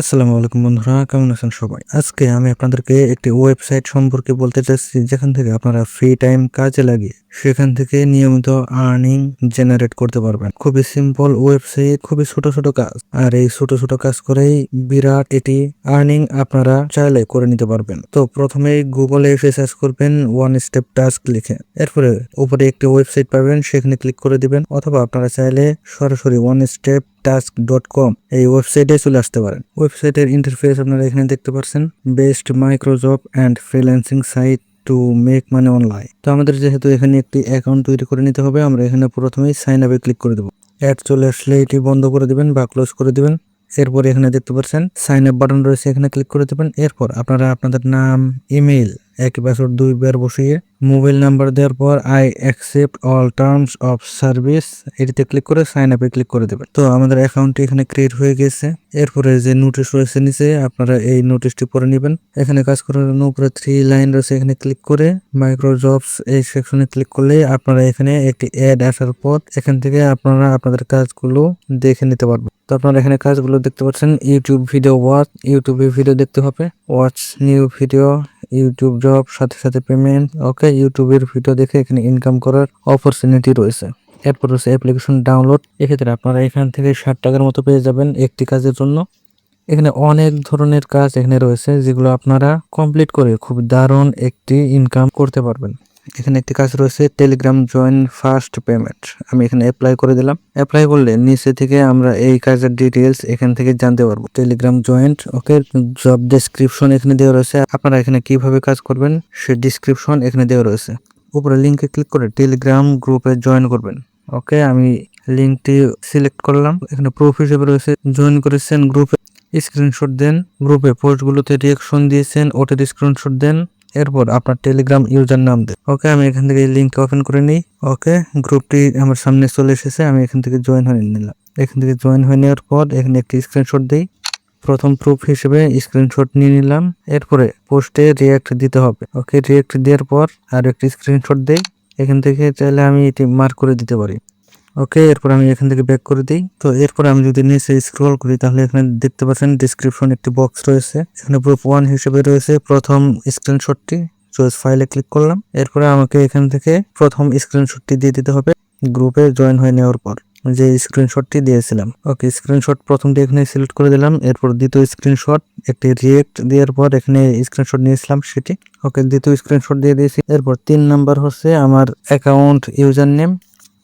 আসসালামু আলাইকুম বন্ধুরা, কেমন আছেন সবাই? আজকে আমি আপনাদেরকে একটি ওয়েবসাইট সম্পর্কে বলতে চাচ্ছি, যেখান থেকে আপনারা ফ্রি টাইম কাজে লাগিয়ে সেখান থেকে নিয়মিত আর্নিং জেনারেট করতে পারবেন। খুবই সিম্পল ওয়েবসাইট খুবই ছোট ছোট কাজ, আর এই ছোট ছোট কাজ করেই বিরাট এটি আর্নিং আপনারা চাইলে করে নিতে পারবেন। তো প্রথমেই গুগলে এসে সার্চ করবেন ওয়ান স্টেপ টাস্ক লিখে। এরপরে উপরে একটি ওয়েবসাইট পাবেন, সেখানে ক্লিক করে দিবেন, অথবা আপনারা চাইলে সরাসরি one step task dot com এই ওয়েবসাইটে চলে আসতে পারেন। ওয়েবসাইটের ইন্টারফেস আপনারা এখানে দেখতে পাচ্ছেন best microjob and freelancing site to make money online তো আমাদের যেহেতু এখানে একটি অ্যাকাউন্ট তৈরি করে নিতে হবে, আমরা এখানে প্রথমেই সাইন আপে ক্লিক করে দেবো। অ্যাড চলে আসলে এটি বন্ধ করে দিবেন বা ক্লোজ করে দিবেন। এরপর এখানে দেখতে পাচ্ছেন সাইন আপ বাটন রয়েছে, এখানে ক্লিক করে দেবেন। এরপর আপনারা আপনাদের নাম ইমেইল এক বছর দুইবার বসিয়ে মোবাইল নাম্বার দেওয়ার পর I accept all terms of service এটিতে ক্লিক করে সাইন আপে ক্লিক করে দেবেন। তো আমাদের অ্যাকাউন্টটি এখানে ক্রিয়েট হয়ে গেছে। এরপরে যে নোটিশ রয়েছে নিচে, আপনারা এই নোটিশটি পড়ে নেবেন। এখানে কাজ করার জন্য উপরে থ্রি লাইন রয়েছে, এখানে ক্লিক করে মাইক্রো জবস এই সেকশনে ক্লিক করলে আপনারা এখানে একটি অ্যাড আসার পর এখান থেকে আপনারা আপনাদের কাজগুলো দেখে নিতে পারবেন। তো আপনারা এখানে কাজগুলো দেখতে পাচ্ছেন ইউটিউব ভিডিও ওয়াচ ইউটিউবে ভিডিও দেখতে হবে। Watch new video YouTube job সাথে সাথে পেমেন্ট ওকে ইউটিউবের ভিডিও দেখে এখানে ইনকাম করার অপরচুনিটি রয়েছে। এরপর রয়েছে অ্যাপ্লিকেশন ডাউনলোড এক্ষেত্রে আপনারা এখান থেকে ষাট টাকার মতো পেয়ে যাবেন একটি কাজের জন্য। এখানে অনেক ধরনের কাজ এখানে রয়েছে, যেগুলো আপনারা কমপ্লিট করে খুব দারুণ একটি ইনকাম করতে পারবেন। এখানে একটি কাজ রয়েছে টেলিগ্রাম জয়েন ফার্স্ট পেমেন্ট আমি এখানে অ্যাপ্লাই করে দিলাম। অ্যাপ্লাই করলে নিচে থেকে আমরা এই কাজের ডিটেলস এখান থেকে জানতে পারব। Telegram joint okay job description এখানে দেওয়া রয়েছে। আপনারা এখানে কীভাবে কাজ করবেন, সে ডিসক্রিপশন এখানে দেওয়া রয়েছে। উপরে লিঙ্কে ক্লিক করে টেলিগ্রাম গ্রুপে জয়েন করবেন। ওকে আমি লিঙ্কটি সিলেক্ট করলাম। এখানে প্রুফ হিসেবে রয়েছে জয়েন করেছেন গ্রুপে স্ক্রিনশট দেন গ্রুপে পোস্টগুলোতে রিয়াকশন দিয়েছেন ওটার স্ক্রিনশট দেন। এরপর আপনার টেলিগ্রাম ইউজার নাম দেন ওকে আমি এখান থেকে লিঙ্ক ওপেন করে নিই। ওকে গ্রুপটি আমার সামনে চলে এসেছে, আমি এখান থেকে জয়েন হয়ে নিলাম। এখান থেকে জয়েন হয়ে নেওয়ার পর এখানে একটি স্ক্রিনশট দিই। প্রথম প্রুফ হিসেবে স্ক্রিনশট নিয়ে নিলাম। এরপরে পোস্টে রিয়াক্ট দিতে হবে। ওকে রিয়াক্ট দেওয়ার পর আর একটি স্ক্রিনশট দেই। এখান থেকে চাইলে আমি এটি মার্ক করে দিতে পারি। ওকে এরপর আমি এখান থেকে ব্যাক করে দিই। তো এরপর আমি যদি নিচে স্ক্রল করি, তাহলে এখানে দেখতে পাচ্ছেন ডিসক্রিপশন একটি বক্স রয়েছে। এখানে প্রুফ ওয়ান হিসেবে রয়েছে প্রথম স্ক্রিনশটটি চয়েস ফাইলে ক্লিক করলাম। এরপরে আমাকে এখান থেকে প্রথম স্ক্রিনশটটি দিয়ে দিতে হবে। গ্রুপে জয়েন হয়ে নেওয়ার পর যে স্ক্রিনশটটি দিয়েছিলাম। ওকে স্ক্রিনশট প্রথমটি এখানে সিলেক্ট করে দিলাম। এরপর দ্বিতীয় স্ক্রিনশট একটি রিয়েক্ট দেওয়ার পর এখানে স্ক্রিনশট নিয়েছিলাম সেটি। ওকে দ্বিতীয় স্ক্রিনশট দিয়ে দিয়েছি। এরপর তিন নাম্বার হচ্ছে আমার অ্যাকাউন্ট ইউজার নেম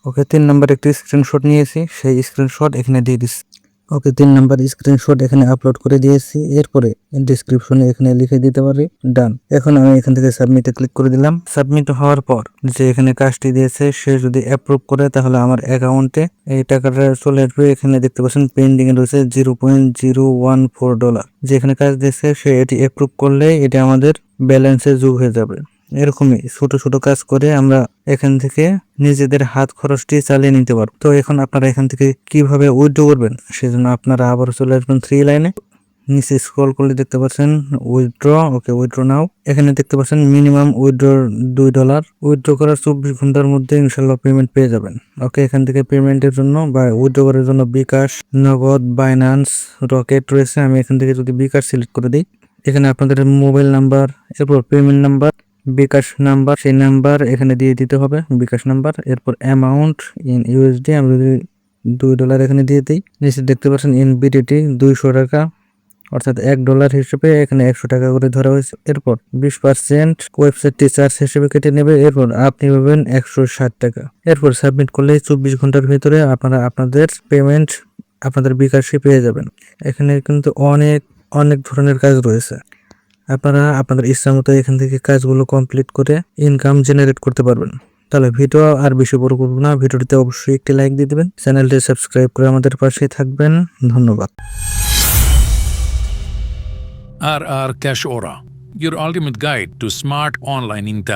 ওকে, তিন নাম্বার একটি স্ক্রিনশট নিয়েছি, সেই স্ক্রিনশট এখানে দিয়ে দিচ্ছি ওকে, তিন নাম্বার স্ক্রিনশট এখানে আপলোড করে দিয়েছি, এরপরে ডিসক্রিপশনে এখানে লিখে দিতে পারি ডান এখন আমি এখান থেকে সাবমিটে ক্লিক করে দিলাম। সাবমিট হওয়ার পর যে এখানে কাজটি দিয়েছে, সে যদি অ্যাপ্রুভ করে, তাহলে আমার অ্যাকাউন্টে এই টাকাটা চলে আসবে। এখানে দেখতে পাচ্ছেন পেন্ডিং এ রয়েছে zero point zero one four dollar যেখানে কাজ দিয়েছে, সে এটি অ্যাপ্রুভ করলে এটি আমাদের ব্যালেন্সে যোগ হয়ে যাবে। এরকমই ছোট ছোট কাজ করে আমরা এখান থেকে নিজেদের হাত খরচটি চালিয়ে নিতে পারব। তো এখন আপনারা এখান থেকে কীভাবে উইথড্র করবেন? সেজন্য আপনারা আবার চলে আসবেন থ্রি লাইনে নিচে স্ক্রল করলে দেখতে পাচ্ছেন উইথড্র। ওকে, উইথড্র নাও। এখানে দেখতে পাচ্ছেন মিনিমাম উইথড্র দুই ডলার উইথড্র করার চব্বিশ ঘণ্টার মধ্যে ইনশাল্লাহ পেমেন্ট পেয়ে যাবেন। ওকে, এখান থেকে পেমেন্টের জন্য বা উইথড্র করার জন্য বিকাশ, নগদ বাইন্যান্স রকেট রয়েছে। আমি এখান থেকে যদি বিকাশ সিলেক্ট করে দিই, এখানে আপনাদের মোবাইল নাম্বার এরপর পেমেন্ট নাম্বার বিকাশ নাম্বার, সেই নাম্বার এখানে দিয়ে দিতে হবে, বিকাশ নাম্বার, এরপর অ্যামাউন্ট ইন ইউএসডি আমি যদি দুই ডলার এখানে দিয়ে দিই নিচে দেখতে পাচ্ছেন ইন বিডিটি দুইশো টাকা, অর্থাৎ এক ডলার হিসেবে এখানে একশো টাকা করে ধরা হয়েছে। এরপর বিশ পার্সেন্ট ওয়েবসাইটটি চার্জ হিসেবে কেটে নেবে, এরপর আপনি পাবেন একশো ষাট টাকা। এরপর সাবমিট করলে চব্বিশ ঘণ্টার ভিতরে আপনারা আপনাদের পেমেন্ট আপনাদের বিকাশে পেয়ে যাবেন। এখানে কিন্তু অনেক অনেক ধরনের কাজ রয়েছে। আপনারা আপনাদের ইচ্ছা মতো এখান থেকে কাজগুলো কমপ্লিট করে ইনকাম জেনারেট করতে পারবেন। তাহলে ভিডিও আর বেশি বড় করব না। ভিডিওটিতে অবশ্যই একটি লাইক দিয়ে দেবেন। চ্যানেলটি সাবস্ক্রাইব করে আমাদের পাশে থাকবেন। ধন্যবাদ। আর আর ক্যাশ ওরা your ultimate guide to smart online income.